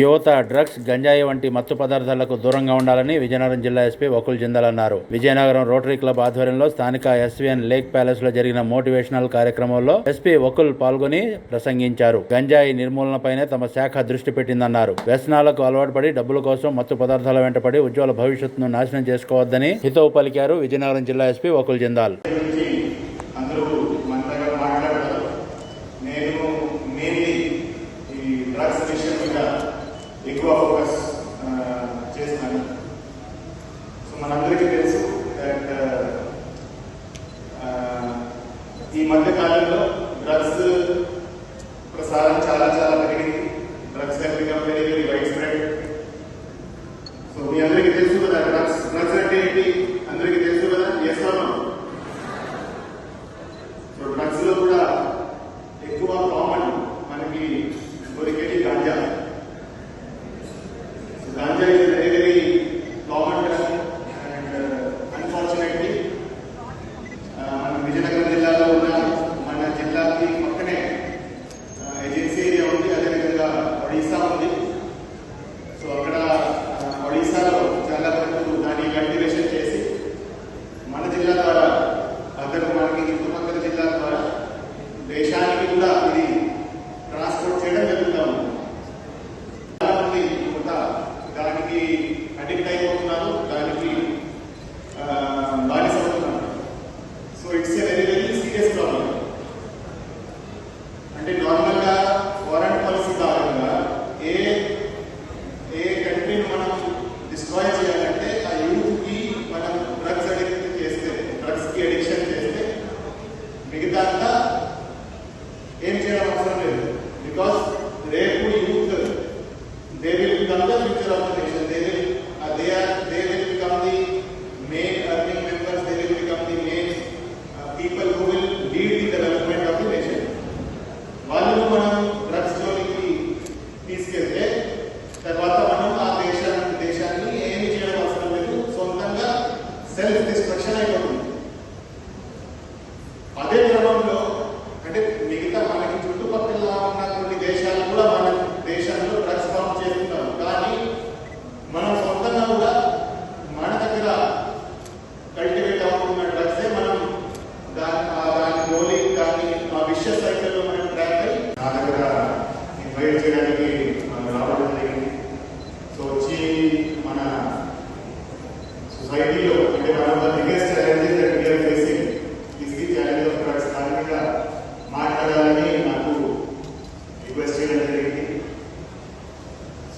యువత డ్రగ్స్ గంజాయి వంటి మత్తు పదార్థాలకు దూరంగా ఉండాలని విజయనగరం జిల్లా ఎస్పీ వకుల్ జిందాల్ అన్నారు. విజయనగరం రోటరీ క్లబ్ ఆధ్వర్యంలో స్థానిక ఎస్వీఎన్ లేక్ ప్యాలెస్లో జరిగిన మోటివేషనల్ కార్యక్రమంలో ఎస్పీ వకుల్ పాల్గొని ప్రసంగించారు. గంజాయి నిర్మూలనపైనే తమ శాఖ దృష్టి పెట్టిందన్నారు. వ్యసనాలకు అలవాటు పడి డబ్బుల కోసం మత్తు పదార్థాల వెంటపడి ఉజ్వల భవిష్యత్తును నాశనం చేసుకోవద్దని హితవు పలికారు విజయనగరం జిల్లా ఎస్పీ వకుల్ జిందాల్. ఈ మధ్య కాలంలో డ్రగ్స్ ప్రసారం చాలా చాలా పెరిగింది drugs have become very very wide spread so మీ అందరికీ తెలుసు కదా డ్రగ్స్ డ్రగ్స్ అంటే ఏంటి